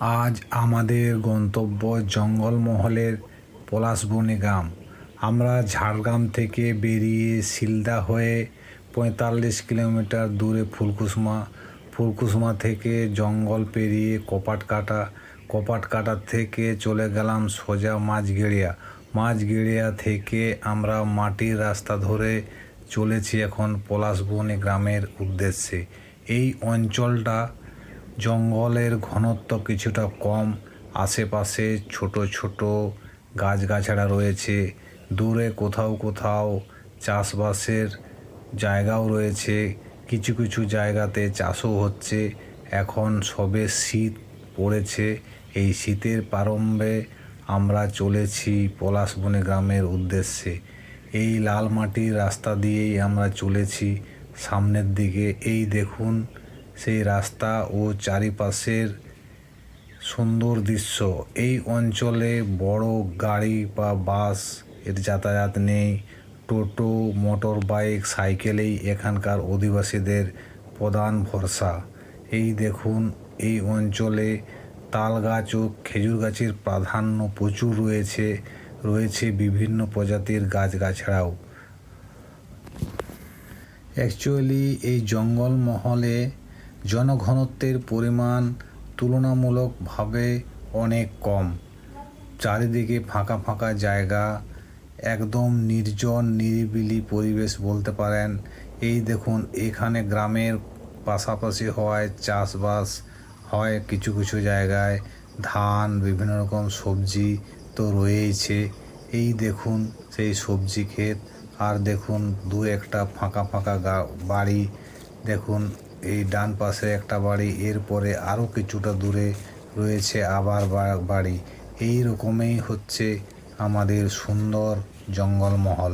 আজ আমাদের গন্তব্য জঙ্গলমহলের পলাশবনি গ্রাম। আমরা ঝাড়গ্রাম থেকে বেরিয়ে শিলদা হয়ে পঁয়তাল্লিশ কিলোমিটার দূরে ফুলকুসমা ফুলকুসমা থেকে জঙ্গল পেরিয়ে কপাটকাটা কপাটকাটা থেকে চলে গেলাম সোজা মাঝগেড়িয়া মাঝগেড়িয়া থেকে আমরা মাটির রাস্তা ধরে চলেছি এখন পলাশবনি গ্রামের উদ্দেশ্যে। এই অঞ্চলটা জঙ্গলের ঘনত্ব কিছুটা কম। আশেপাশে ছোট ছোট গাছগাছড়া রয়েছে। দূরে কোথাও কোথাও চাষবাসের জায়গাও রয়েছে। কিছু কিছু জায়গাতে চাষও হচ্ছে। এখন সবে শীত পড়েছে। এই শীতের প্রারম্ভে আমরা চলেছি পলাশবনি গ্রামের উদ্দেশ্যে। এই লাল মাটির রাস্তা দিয়েই আমরা চলেছি। সামনের দিকে এই দেখুন সেই রাস্তা ও চারিপাশের সুন্দর দৃশ্য। এই অঞ্চলে বড় গাড়ি বা বাসের যাতায়াত নেই। টোটো মোটর বাইক সাইকেলেই এখানকার অধিবাসীদের প্রধান ভরসা। এই দেখুন, এই অঞ্চলে তাল গাছ ও খেজুর গাছের প্রাধান্য প্রচুর রয়েছে। রয়েছে বিভিন্ন প্রজাতির গাছগাছড়াও। অ্যাকচুয়ালি এই জঙ্গলমহলে জনঘনত্বের পরিমাণ তুলনামূলকভাবে অনেক কম। চারিদিকে ফাঁকা ফাঁকা জায়গা, একদম নির্জন, নিরিবিলি পরিবেশ বলতে পারেন। এই দেখুন, এখানে গ্রামের পাশাপাশি হওয়ায় চাষবাস, হয় কিছু কিছু জায়গায় ধান, বিভিন্ন রকম সবজি তো রয়েইছে। এই দেখুন, সেই সবজি ক্ষেত। আর দেখুন, দু একটা ফাঁকা ফাঁকা বাড়ি দেখুন এই ডান পাশে একটা বাড়ি এরপরে আরও কিছুটা দূরে রয়েছে আবার বাড়ি। এই রকমই হচ্ছে আমাদের সুন্দর জঙ্গলমহল।